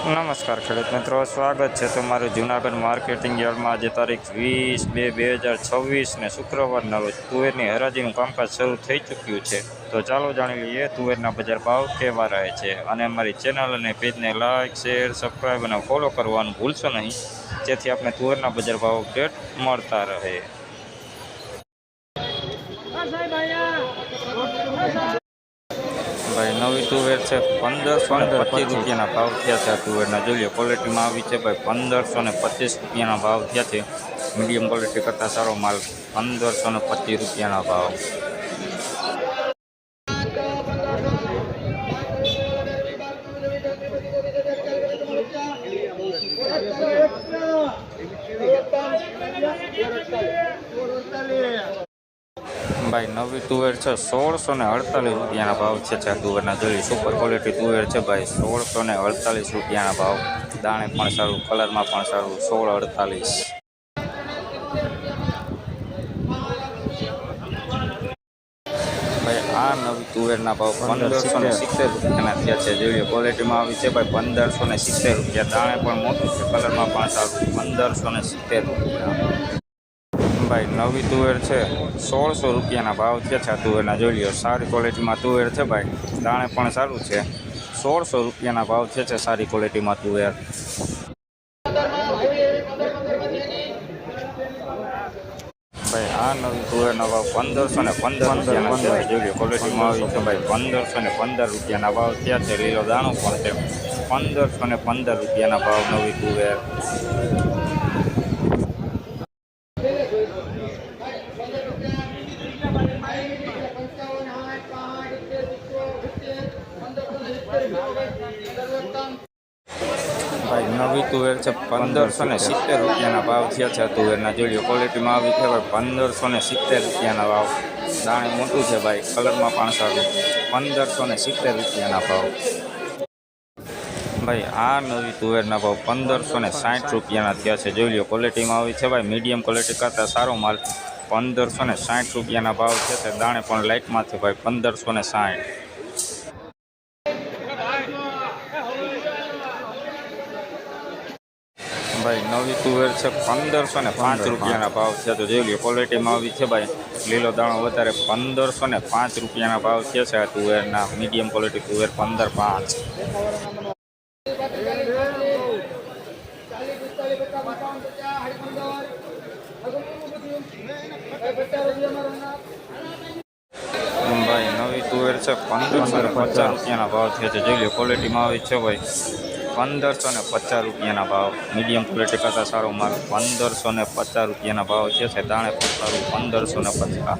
નમસ્કાર ખેડૂત મિત્રો, સ્વાગત છે તમારું જૂનાગઢ માર્કેટિંગ યાર્ડમાં. આજે તારીખ વીસ બે બે હજાર છવ્વીસને શુક્રવારના રોજ તુવેરની હરાજીનું કામકાજ શરૂ થઈ ચૂક્યું છે. તો ચાલો જાણી લઈએ તુવેરના બજાર ભાવ કેવા રહે છે. અને અમારી ચેનલ અને પેજને લાઇક શેર, સબસ્ક્રાઈબ અને ફોલો કરવાનું ભૂલશો નહીં. જેથી આપણે તુવેરના બજાર ભાવ અપડેટ મળતા રહે. ભાઈ નવી તુવેર છે પંદરસો ને પચીસ રૂપિયાના ભાવ થયા છે આ તુવેરના. જોઈએ ક્વોલિટીમાં આવી છે ભાઈ પંદરસો ને પચીસ રૂપિયાના ભાવ થયા છે. મીડિયમ ક્વોલિટી કરતાં સારો માલ પંદરસો ને પચીસ રૂપિયાના ભાવ. ભાઈ, નવી તુવેર છે સોળસો ને અડતાલીસ રૂપિયાના ભાવ છે આ તુવેરના. જોઈ સુપર ક્વોલિટી તુવેર છે ભાઈ, સોળસો ને અડતાલીસ રૂપિયાના ભાવ. દાણે પણ સારું, કલરમાં પણ સારું, સોળ અડતાલીસ. ભાઈ, આ નવી તુવેરના ભાવ પંદરસો ને સિત્તેર રૂપિયાના થયા છે. જોઈએ ક્વોલિટીમાં આવી છે ભાઈ, પંદરસો ને સિત્તેર રૂપિયા. દાણે પણ મોટું છે, કલરમાં પણ સારું, પંદરસો ને સિત્તેર રૂપિયા. ભાઈ, નવી તુવેર છે. સોળસો રૂપિયાના ભાવ થયા છે આ તુવેરના. જોઈ લ્યો, સારી ક્વોલિટીમાં તુવેર છે ભાઈ. દાણે પણ સારું છે. સોળસો રૂપિયાના ભાવ છે છે સારી ક્વોલિટીમાં તુવેર. ભાઈ, આ નવી તુવેરનો ભાવ પંદરસો ને પંદર પંદર જોઈ લો ક્વોલિટીમાં આવી છે ભાઈ. પંદરસો ને પંદર રૂપિયાના ભાવ થયા છે. લીલો દાણો પણ છે. પંદરસો ને પંદર રૂપિયાના ભાવ નવી તુવેર. ભાઈ, નવી તુવેર છે પંદરસો ને સિત્તેર રૂપિયાના ભાવ થયા છે. તુવેરના જોઈએ ક્વોલિટીમાં આવી છે ભાઈ પંદરસો ને સિત્તેર રૂપિયાના ભાવ. દાણે મોટું છે ભાઈ, કલરમાં પણ સારું. પંદરસો ને સિત્તેર રૂપિયાના ભાવ. ભાઈ, આ નવી તુવેરના ભાવ પંદરસો ને સાઠ રૂપિયાના થયા છે. જોઈ લો ક્વોલિટીમાં આવી છે ભાઈ મીડિયમ ક્વોલિટી કરતાં સારો માલ. પંદરસો ને સાઠ રૂપિયાના ભાવ છે. દાણે પણ લાઇટમાં છે ભાઈ, પંદરસો ને સાઠ. ભાઈ, નવી તુવેર છે પંદરસો ને પાંચ રૂપિયાના ભાવ છે. તો જોઈ લો ક્વોલિટીમાં આવી છે ભાઈ. લીલો દાણો વધારે પંદરસો ને પાંચ રૂપિયાના ભાવ છે આ તુવેરના. મીડિયમ ક્વોલિટી તુવેર પંદર પાંચ. પચાસ છે. પંદરસો પચાસ રૂપિયાના ભાવ થયા છે. જોઈ લો ક્વોલિટીમાં આવી છે ભાઈ. પંદરસો ને પચાસ રૂપિયાના ભાવ. મીડિયમ ક્વોલિટી કરતાં સારો માલ પંદરસો ને પચાસ રૂપિયાના ભાવ છે. દાણે પંદરસો ને પચાસ.